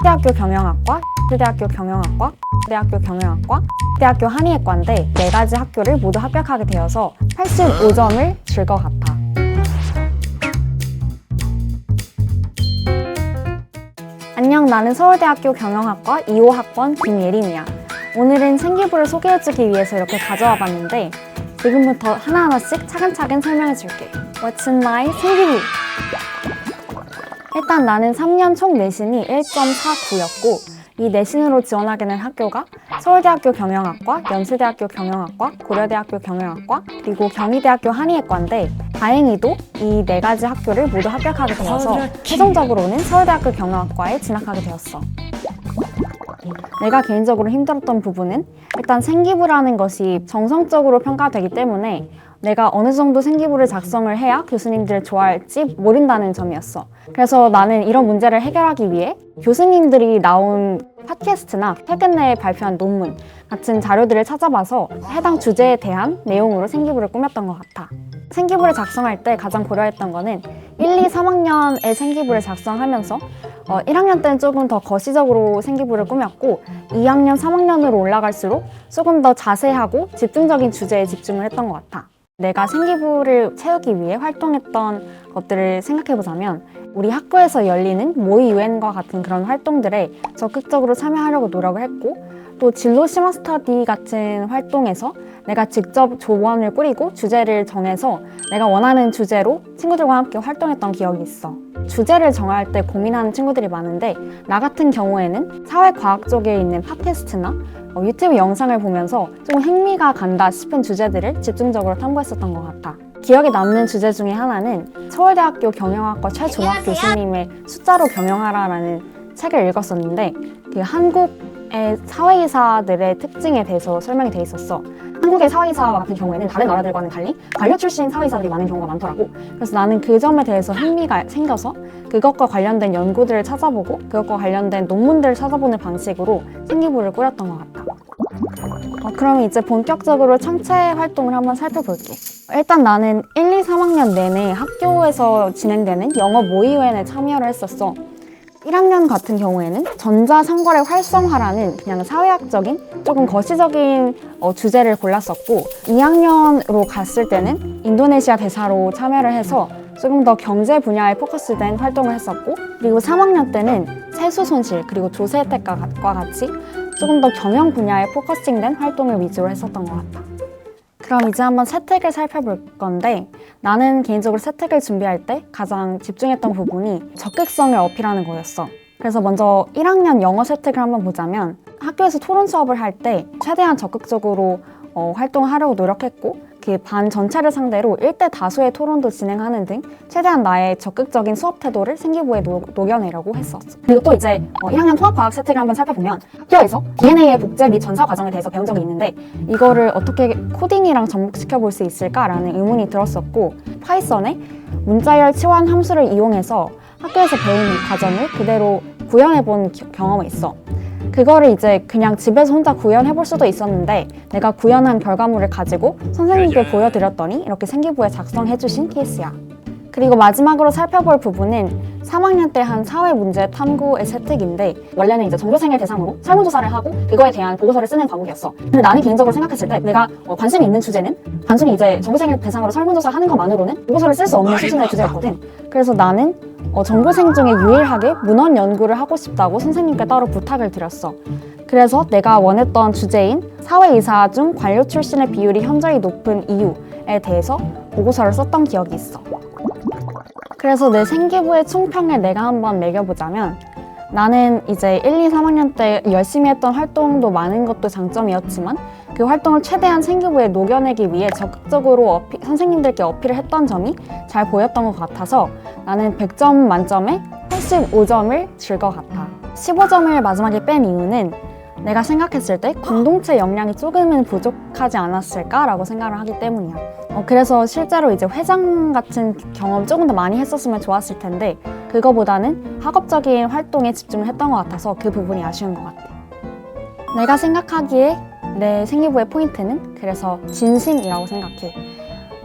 대학교 경영학과, 대학교 경영학과, 대학교 경영학과, 대학교 한의학과인데 네 가지 학교를 모두 합격하게 되어서 85점을 줄 것 같아. 안녕, 나는 서울대학교 경영학과 2호 학번 김예림이야. 오늘은 생기부를 소개해주기 위해서 이렇게 가져와 봤는데 지금부터 하나하나씩 차근차근 설명해줄게. What's in my 생기부? 일단 나는 3년 총 내신이 1.49였고 이 내신으로 지원하게 된 학교가 서울대학교 경영학과, 연세대학교 경영학과, 고려대학교 경영학과, 그리고 경희대학교 한의학과인데 다행히도 이 네 가지 학교를 모두 합격하게 되어서 최종적으로는 서울대학교 경영학과에 진학하게 되었어. 내가 개인적으로 힘들었던 부분은 일단 생기부라는 것이 정성적으로 평가되기 때문에 내가 어느 정도 생기부를 작성을 해야 교수님들을 좋아할지 모른다는 점이었어. 그래서 나는 이런 문제를 해결하기 위해 교수님들이 나온 팟캐스트나 최근에 발표한 논문 같은 자료들을 찾아봐서 해당 주제에 대한 내용으로 생기부를 꾸몄던 것 같아. 생기부를 작성할 때 가장 고려했던 거는 1, 2, 3학년의 생기부를 작성하면서 어, 1학년 때는 조금 더 거시적으로 생기부를 꾸몄고 2학년, 3학년으로 올라갈수록 조금 더 자세하고 집중적인 주제에 집중을 했던 것 같아. 내가 생기부를 채우기 위해 활동했던 것들을 생각해보자면 우리 학교에서 열리는 모의 유엔과 같은 그런 활동들에 적극적으로 참여하려고 노력을 했고 또 진로 심화 스터디 같은 활동에서 내가 직접 조언을 꾸리고 주제를 정해서 내가 원하는 주제로 친구들과 함께 활동했던 기억이 있어. 주제를 정할 때 고민하는 친구들이 많은데 나 같은 경우에는 사회과학 쪽에 있는 팟캐스트나 어, 유튜브 영상을 보면서 좀 흥미가 간다 싶은 주제들을 집중적으로 탐구했었던 것 같아. 기억에 남는 주제 중에 하나는 서울대학교 경영학과 최종학 교수님의 숫자로 경영하라라는 책을 읽었었는데 그 한국의 사회이사들의 특징에 대해서 설명이 돼 있었어. 한국의 사회이사 같은 경우에는 다른 나라들과는 달리 관료 출신 사회이사들이 많은 경우가 많더라고. 그래서 나는 그 점에 대해서 흥미가 생겨서 그것과 관련된 연구들을 찾아보고 그것과 관련된 논문들을 찾아보는 방식으로 생기부를 꾸렸던 것 같아. 어, 그럼 이제 본격적으로 청체 활동을 한번 살펴볼게. 일단 나는 1, 2, 3학년 내내 학교에서 진행되는 영어 모의회에 참여를 했었어. 1학년 같은 경우에는 전자상거래 활성화라는 그냥 사회학적인 조금 거시적인 어, 주제를 골랐었고 2학년으로 갔을 때는 인도네시아 대사로 참여를 해서 조금 더 경제 분야에 포커스된 활동을 했었고 그리고 3학년 때는 세수 손실 그리고 조세 혜택과 같이 조금 더 경영 분야에 포커싱된 활동을 위주로 했었던 것 같아. 그럼 이제 한번 세택을 살펴볼 건데 나는 개인적으로 세택을 준비할 때 가장 집중했던 부분이 적극성을 어필하는 거였어. 그래서 먼저 1학년 영어 세택을 한번 보자면 학교에서 토론 수업을 할 때 최대한 적극적으로 어, 활동하려고 노력했고 그 반 전체를 상대로 1대 다수의 토론도 진행하는 등 최대한 나의 적극적인 수업 태도를 생기부에 노, 녹여내려고 했었어. 그리고 또 이제 어, 1학년 통합과학 세택을 한번 살펴보면 학교에서 DNA의 복제 및 전사 과정에 대해서 배운 적이 있는데 이거를 어떻게 코딩이랑 접목시켜 볼 수 있을까라는 의문이 들었었고 파이썬에 문자열 치환 함수를 이용해서 학교에서 배운 이 과정을 그대로 구현해 본 경험이 있어. 그거를 이제 그냥 집에서 혼자 구현해 볼 수도 있었는데 내가 구현한 결과물을 가지고 선생님께 보여드렸더니 이렇게 생기부에 작성해 주신 케이스야. 그리고 마지막으로 살펴볼 부분은 3학년 때 한 사회 문제 탐구의 세특인데 원래는 이제 전교생을 대상으로 설문조사를 하고 그거에 대한 보고서를 쓰는 과목이었어. 근데 나는 개인적으로 생각했을 때 내가 어, 관심이 있는 주제는 단순히 이제 전교생을 대상으로 설문조사 하는 것만으로는 보고서를 쓸 수 없는 수준의 주제였거든. 그래서 나는 어, 전교생 중에 유일하게 문헌 연구를 하고 싶다고 선생님께 따로 부탁을 드렸어. 그래서 내가 원했던 주제인 사회이사 중 관료 출신의 비율이 현저히 높은 이유에 대해서 보고서를 썼던 기억이 있어. 그래서 내 생기부의 총평을 내가 한번 매겨보자면 나는 이제 1, 2, 3학년 때 열심히 했던 활동도 많은 것도 장점이었지만 그 활동을 최대한 생기부에 녹여내기 위해 적극적으로 어피- 선생님들께 어필을 했던 점이 잘 보였던 것 같아서 나는 100점 만점에 85점을 줄 것 같아. 15점을 마지막에 뺀 이유는 내가 생각했을 때 공동체 역량이 조금은 부족하지 않았을까라고 생각을 하기 때문이야. 어, 그래서 실제로 이제 회장 같은 경험 조금 더 많이 했었으면 좋았을 텐데 그거보다는 학업적인 활동에 집중을 했던 것 같아서 그 부분이 아쉬운 것 같아. 내가 생각하기에 내 생기부의 포인트는 그래서 진심이라고 생각해.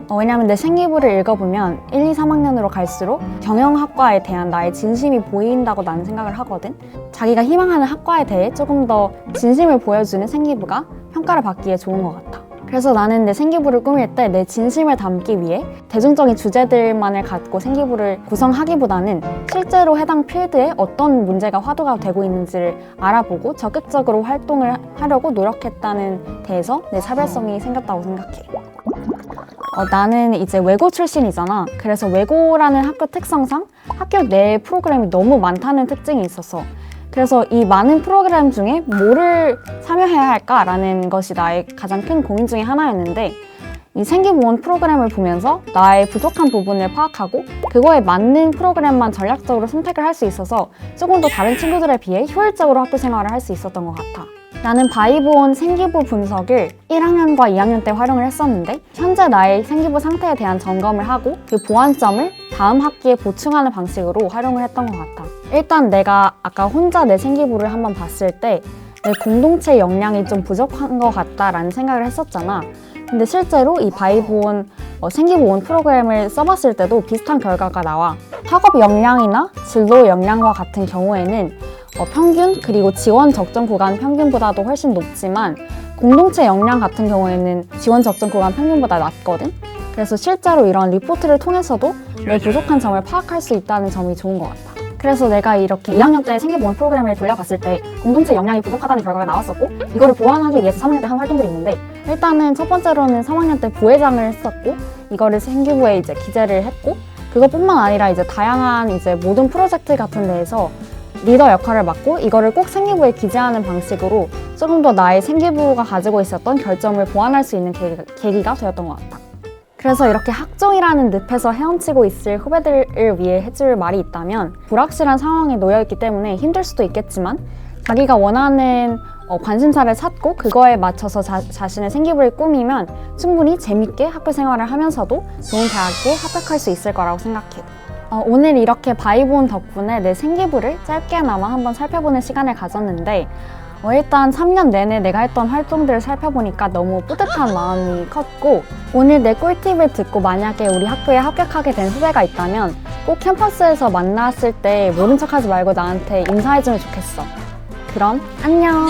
어, 왜냐면 내 생기부를 읽어보면 1, 2, 3학년으로 갈수록 경영학과에 대한 나의 진심이 보인다고 나는 생각을 하거든. 자기가 희망하는 학과에 대해 조금 더 진심을 보여주는 생기부가 평가를 받기에 좋은 것 같아. 그래서 나는 내 생기부를 꾸밀 때 내 진심을 담기 위해 대중적인 주제들만을 갖고 생기부를 구성하기보다는 실제로 해당 필드에 어떤 문제가 화두가 되고 있는지를 알아보고 적극적으로 활동을 하려고 노력했다는 데에서 내 차별성이 생겼다고 생각해. 어, 나는 이제 외고 출신이잖아. 그래서 외고라는 학교 특성상 학교 내 프로그램이 너무 많다는 특징이 있었어. 그래서 이 많은 프로그램 중에 뭐를 참여해야 할까라는 것이 나의 가장 큰 고민 중에 하나였는데 이 생기부원 프로그램을 보면서 나의 부족한 부분을 파악하고 그거에 맞는 프로그램만 전략적으로 선택을 할 수 있어서 조금 더 다른 친구들에 비해 효율적으로 학교 생활을 할 수 있었던 것 같아. 나는 바이브온 생기부 분석을 1학년과 2학년 때 활용을 했었는데 현재 나의 생기부 상태에 대한 점검을 하고 그 보완점을 다음 학기에 보충하는 방식으로 활용을 했던 것 같아. 일단 내가 아까 혼자 내 생기부를 한번 봤을 때 내 공동체 역량이 좀 부족한 것 같다라는 생각을 했었잖아. 근데 실제로 이 바이브온 어, 생기부온 프로그램을 써봤을 때도 비슷한 결과가 나와. 학업 역량이나 진로 역량과 같은 경우에는 어, 평균 그리고 지원 적정 구간 평균보다도 훨씬 높지만 공동체 역량 같은 경우에는 지원 적정 구간 평균보다 낮거든. 그래서 실제로 이런 리포트를 통해서도 내 부족한 점을 파악할 수 있다는 점이 좋은 것 같아. 그래서 내가 이렇게 2학년 때 생기보온 프로그램을 돌려봤을 때 공동체 역량이 부족하다는 결과가 나왔었고 이거를 보완하기 위해서 3학년 때 한 활동들이 있는데 일단은 첫 번째로는 3학년 때 부회장을 했었고 이거를 생기부에 이제 기재를 했고 그것뿐만 아니라 이제 다양한 이제 모든 프로젝트 같은 데에서 리더 역할을 맡고 이거를 꼭 생기부에 기재하는 방식으로 조금 더 나의 생기부가 가지고 있었던 결점을 보완할 수 있는 계기가, 계기가 되었던 것 같다. 그래서 이렇게 학종이라는 늪에서 헤엄치고 있을 후배들을 위해 해줄 말이 있다면 불확실한 상황에 놓여 있기 때문에 힘들 수도 있겠지만 자기가 원하는 어, 관심사를 찾고 그거에 맞춰서 자, 자신의 생기부를 꾸미면 충분히 재밌게 학교 생활을 하면서도 좋은 대학에 합격할 수 있을 거라고 생각해. 어, 오늘 이렇게 바이본 덕분에 내 생기부를 짧게나마 한번 살펴보는 시간을 가졌는데 어, 일단 3년 내내 내가 했던 활동들을 살펴보니까 너무 뿌듯한 마음이 컸고 오늘 내 꿀팁을 듣고 만약에 우리 학교에 합격하게 된 후배가 있다면 꼭 캠퍼스에서 만났을 때 모른 척하지 말고 나한테 인사해주면 좋겠어. 그럼 안녕.